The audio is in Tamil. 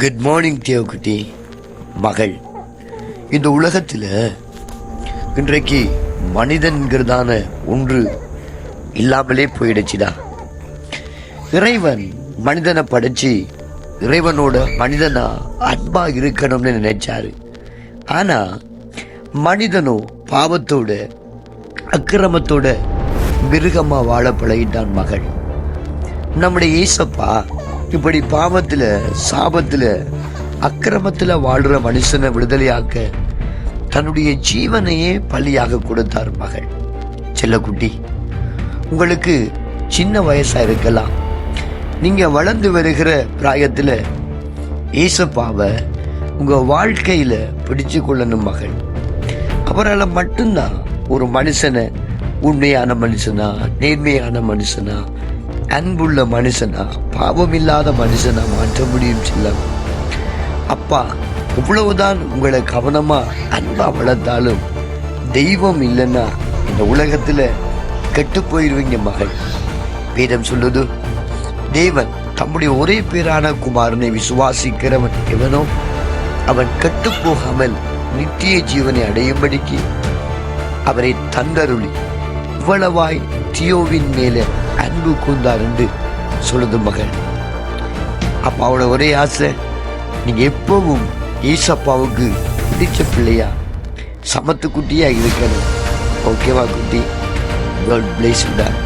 குட் மார்னிங் தேவக்குட்டி மகள். இந்த உலகத்தில் இன்றைக்கு மனிதன்கிறதான ஒன்று இல்லாமலே போயிடுச்சுடா. இறைவன் மனிதனை படைச்சி இறைவனோட மனிதனா அன்பா இருக்கணும்னு நினைச்சாரு. ஆனா மனிதனோ பாவத்தோட அக்கிரமத்தோட மிருகமா வாழ பழகிட்டான் மகள். நம்முடைய ஈசப்பா இப்படி பாவத்தில் சாபத்துல அக்கிரமத்துல வாழ்கிற மனுஷனை விடுதலையாக்க தன்னுடைய ஜீவனையே பலியாக கொடுத்தார் மகள். செல்லக்குட்டி உங்களுக்கு சின்ன வயசாக இருக்கலாம். நீங்கள் வளர்ந்து வருகிற பிராயத்தில் ஏசப்பாவை உங்கள் வாழ்க்கையில் பிடிச்சு கொள்ளணும் மகள். அவரால் மட்டும்தான் ஒரு மனுஷனை உண்மையான மனுஷனா நேர்மையான மனுஷனா அன்புள்ள மனுஷனா பாவமில்லாத மனுஷனா மாற்ற முடியும் செல்லம். அப்பா இவ்வளவுதான் உங்களை கவனமா அன்பா வளர்த்தாலும் தெய்வம் இல்லைன்னா இந்த உலகத்துல கெட்டு போயிருவீங்க மகள். வேதம் சொல்லுது தேவன் தம்முடைய ஒரே பேரான குமாரனை விசுவாசிக்கிறவன் எவனோ அவன் கெட்டு போகாமல் நித்திய ஜீவனை அடையும்படிக்கு அவரை தந்தருளி இவ்வளவாய் தியோவின் மேலே அன்பு கூந்தார் என்று சொல்லுது மகள். அப்பாவோட ஒரே ஆசை நீங்க எப்பவும் ஈசப்பாவுக்கு பிடிச்ச பிள்ளையா சமத்து குட்டியா இருக்கணும். ஓகேவா குட்டி? God place விடார்